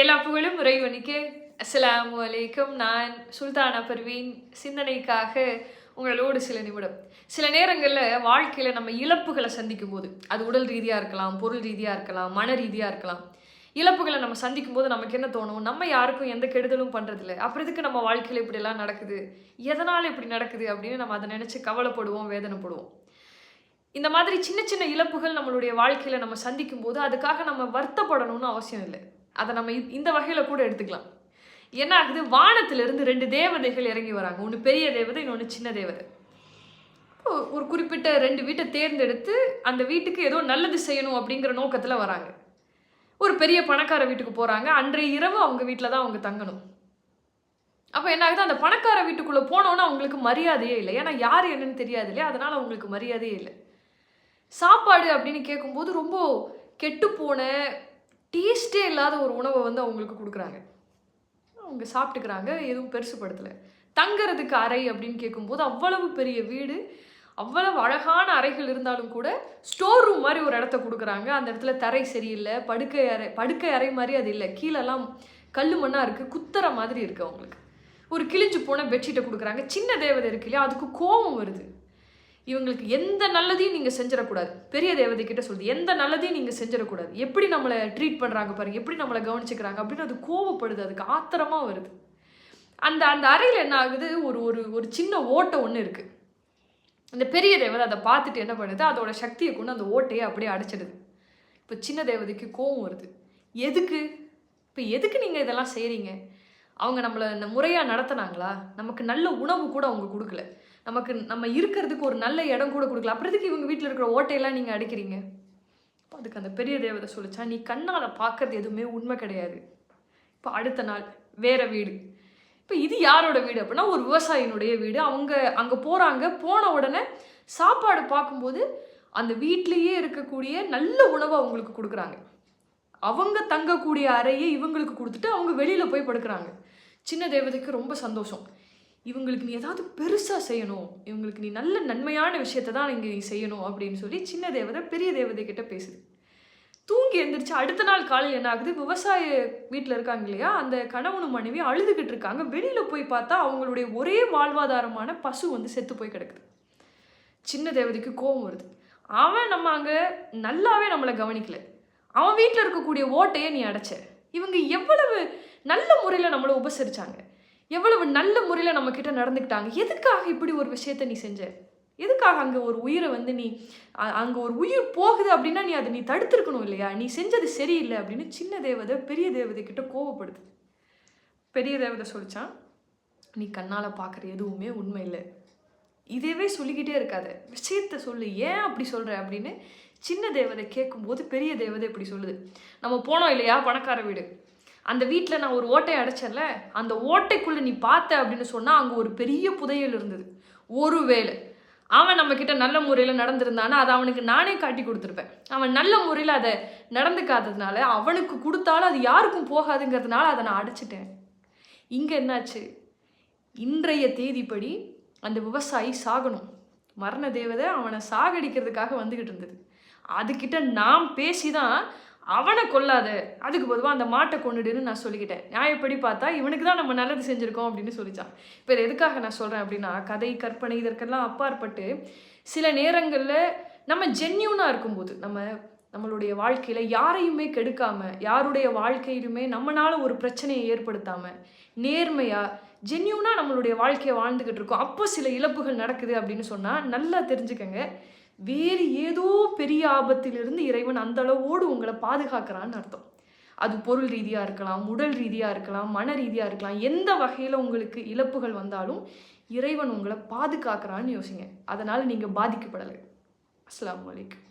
எல்லா புகழும் இறைவனுக்கு. அஸ்லாம் வலைக்கும் நான் சுல்தானா பர்வீன். சிந்தனைக்காக உங்களோடு சில நிமிடம். சில நேரங்களில் வாழ்க்கையில் நம்ம இழப்புகளை சந்திக்கும் போது அது உடல் ரீதியாக இருக்கலாம் பொருள் ரீதியாக இருக்கலாம் மன ரீதியாக இருக்கலாம். இழப்புகளை நம்ம சந்திக்கும் போது நமக்கு என்ன தோணும்? நம்ம யாருக்கும் எந்த கெடுதலும் பண்ணுறதில்ல அப்புறம் இதுக்கு நம்ம வாழ்க்கையில் இப்படிலாம் நடக்குது? எதனால் இப்படி நடக்குது அப்படின்னு நம்ம அதை நினச்சி கவலைப்படுவோம் வேதனைப்படுவோம். இந்த மாதிரி சின்ன சின்ன இழப்புகள் நம்மளுடைய வாழ்க்கையில் நம்ம சந்திக்கும் போது அதுக்காக நம்ம வருத்தப்படணும்னு அவசியம் இல்லை. அதை நம்ம இந்த வகையில் கூட எடுத்துக்கலாம். என்ன ஆகுது வானத்திலிருந்து ரெண்டு தேவதைகள் இறங்கி வராங்க. ஒன்று பெரிய தேவதை இன்னொன்று சின்ன தேவதை. ஒரு குறிப்பிட்ட ரெண்டு வீட்டை தேர்ந்தெடுத்து அந்த வீட்டுக்கு ஏதோ நல்லது செய்யணும் அப்படிங்கிற நோக்கத்தில் வராங்க. ஒரு பெரிய பணக்கார வீட்டுக்கு போகிறாங்க அன்றைய இரவு அவங்க வீட்டில் தான் அவங்க தங்கணும். அப்போ என்ன ஆகுது அந்த பணக்கார வீட்டுக்குள்ளே போனோன்னா அவங்களுக்கு மரியாதையே இல்லை. ஏன்னா யார் என்னன்னு தெரியாது இல்லையா? அதனால் அவங்களுக்கு மரியாதையே இல்லை. சாப்பாடு அப்படின்னு கேட்கும்போது ரொம்ப கெட்டுப்போன டேஸ்ட்டே இல்லாத ஒரு உணவை வந்து அவங்களுக்கு கொடுக்குறாங்க. அவங்க சாப்பிட்டுக்கிறாங்க எதுவும் பெருசுப்படுத்தலை தங்கிறதுக்கு அறை அப்படின்னு கேட்கும்போது அவ்வளவு பெரிய வீடு அவ்வளவு அழகான அறைகள் இருந்தாலும் கூட ஸ்டோர் ரூம் மாதிரி ஒரு இடத்த கொடுக்குறாங்க. அந்த இடத்துல தரை சரியில்லை படுக்கை அறை படுக்கை அறை மாதிரி அது இல்லை. கீழெல்லாம் கல் மண்ணாக இருக்குது குத்துற மாதிரி இருக்குது அவங்களுக்கு. ஒரு கிழிஞ்சு போன பெட்ஷீட்டை கொடுக்குறாங்க. சின்ன தேவதை இருக்கு இல்லையா அதுக்கு கோபம் வருது. இவங்களுக்கு எந்த நல்லதையும் நீங்கள் செஞ்சிடக்கூடாது. பெரிய தேவதை கிட்ட சொல்லுது எந்த நல்லதையும் நீங்கள் செஞ்சிடக்கூடாது. எப்படி நம்மளை ட்ரீட் பண்ணுறாங்க பாருங்க எப்படி நம்மளை கவனிச்சுக்கிறாங்க அப்படின்னு அது கோவப்படுது அதுக்கு ஆத்திரமாக வருது. அந்த அந்த அறையில் என்ன ஆகுது? ஒரு ஒரு ஒரு சின்ன ஓட்டை ஒன்று இருக்குது அந்த பெரிய தேவதை அதை பார்த்துட்டு என்ன பண்ணுது? அதோட சக்தியை கொண்டு அந்த ஓட்டையை அப்படியே அடைச்சிடுது. இப்போ சின்ன தேவதைக்கு கோவம் வருது. எதுக்கு? இப்போ எதுக்கு நீங்கள் இதெல்லாம் செய்கிறீங்க அவங்க நம்மளை இந்த முறையாக நடத்துனாங்களா? நமக்கு நல்ல உணவு கூட அவங்க கொடுக்கல. நமக்கு நம்ம இருக்கிறதுக்கு ஒரு நல்ல இடம் கூட கொடுக்கல. அப்புறத்துக்கு இவங்க வீட்டில் இருக்கிற ஓட்டையெல்லாம் நீங்கள் அடிக்கிறீங்க. அப்போ அதுக்கு அந்த பெரிய தேவதை சொல்லிச்சா நீ கண்ணால் பார்க்கறது எதுவுமே உண்மை கிடையாது. இப்போ அடுத்த நாள் வேறு வீடு. இப்போ இது யாரோட வீடு அப்படின்னா ஒரு விவசாயினுடைய வீடு. அவங்க அங்கே போகிறாங்க போன உடனே சாப்பாடு பார்க்கும்போது அந்த வீட்லேயே இருக்கக்கூடிய நல்ல உணவை அவங்களுக்கு கொடுக்குறாங்க. அவங்க தங்கக்கூடிய அறையை இவங்களுக்கு கொடுத்துட்டு அவங்க வெளியில் போய் படுக்கிறாங்க. சின்ன தேவதைக்கு ரொம்ப சந்தோஷம். இவங்களுக்கு நீ ஏதாவது பெருசாக செய்யணும். இவங்களுக்கு நீ நல்ல நன்மையான விஷயத்தை தான் இங்கே நீ செய்யணும் அப்படின்னு சொல்லி சின்ன தேவதை பெரிய தேவதை கிட்ட பேசுது. தூங்கி எழுந்திரிச்சு அடுத்த நாள் காலையில் என்ன ஆகுது? விவசாய வீட்டில் இருக்காங்க இல்லையா? அந்த கணவனும் மனைவி அழுதுகிட்டு இருக்காங்க. வெளியில் போய் பார்த்தா அவங்களுடைய ஒரே வாழ்வாதாரமான பசு வந்து செத்து போய் கிடக்குது. சின்ன தேவதைக்கு கோபம் வருது. அவன் நம்ம அங்கே நல்லாவே நம்மளை கவனிக்கலை. அவன் வீட்டில் இருக்கக்கூடிய ஓட்டையை நீ அடைச்ச. இவங்க எவ்வளவு நல்ல முறையில் நம்மளை உபசரித்தாங்க எவ்வளவு நல்ல முறையில் நம்மக்கிட்ட நடந்துக்கிட்டாங்க. எதுக்காக இப்படி ஒரு விஷயத்த நீ செஞ்ச? எதுக்காக அங்கே ஒரு உயிரை வந்து நீ அங்கே ஒரு உயிர் போகுது அப்படின்னா நீ அதை நீ தடுத்துருக்கணும் இல்லையா? நீ செஞ்சது சரியில்லை அப்படின்னு சின்ன தேவதை பெரிய தேவதை கிட்ட கோவப்படுது பெரிய தேவதை சொல்லிச்சான் நீ கண்ணால் பார்க்குற எதுவுமே உண்மை இல்லை. இதேவே சொல்லிக்கிட்டே இருக்காது. விஷயத்த சொல்லு. ஏன் அப்படி சொல்கிற அப்படின்னு சின்ன தேவதை கேட்கும்போது பெரிய தேவதை இப்படி சொல்லுது. நம்ம போனோம் இல்லையா? பணக்கார வீடு. அந்த வீட்டில் நான் ஒரு ஓட்டை அடைச்சல அந்த ஓட்டைக்குள்ளே நீ பார்த்த அப்படின்னு சொன்னால் அங்கே ஒரு பெரிய புதையல் இருந்தது. ஒரு வேலை அவன் நம்மக்கிட்ட நல்ல முறையில் நடந்திருந்தானா அதை அவனுக்கு நானே காட்டி கொடுத்துருப்பேன். அவன் நல்ல முறையில் அதை நடந்துக்காததுனால அவனுக்கு கொடுத்தாலும் அது யாருக்கும் போகாதுங்கிறதுனால அதை நான் அடைச்சிட்டேன். இங்கே என்னாச்சு? இன்றைய தேதிப்படி அந்த விவசாயி சாகணும். மரண தேவதை அவனை சாகடிக்கிறதுக்காக வந்துக்கிட்டு இருந்தது. அதுக்கிட்ட நாம் பேசி தான் அவனை கொல்லாத. அதுக்கு பொதுவாக அந்த மாட்டை கொண்டுடுன்னு நான் சொல்லிக்கிட்டேன். நியாயப்படி பார்த்தா இவனுக்கு தான் நம்ம நல்லது செஞ்சுருக்கோம் அப்படின்னு சொல்லிச்சான். இப்போ எதுக்காக நான் சொல்கிறேன் அப்படின்னா கதை கற்பனை இதற்கெல்லாம் அப்பாற்பட்டு சில நேரங்களில் நம்ம ஜென்யூனாக இருக்கும்போது நம்ம நம்மளுடைய வாழ்க்கையில் யாரையுமே கெடுக்காம யாருடைய வாழ்க்கையிலுமே நம்மளால் ஒரு பிரச்சனையை ஏற்படுத்தாமல் நேர்மையாக ஜென்யூனாக நம்மளுடைய வாழ்க்கையை வாழ்ந்துக்கிட்டு இருக்கோம். அப்போ சில இழப்புகள் நடக்குது அப்படின்னு சொன்னால் நல்லா தெரிஞ்சுக்கங்க. வேறு ஏதோ பெரிய ஆபத்திலிருந்து இறைவன் அந்த அளவோடு உங்களை பாதுகாக்கிறான்னு அர்த்தம். அது பொருள் ரீதியாக இருக்கலாம் உடல் ரீதியாக இருக்கலாம் மன ரீதியாக இருக்கலாம் எந்த வகையில் உங்களுக்கு இழப்புகள் வந்தாலும் இறைவன் உங்களை பாதுகாக்கிறான்னு யோசிங்க. அதனால் நீங்கள் பாதிக்கப்படலை. அஸ்லாம் அலைக்கும்.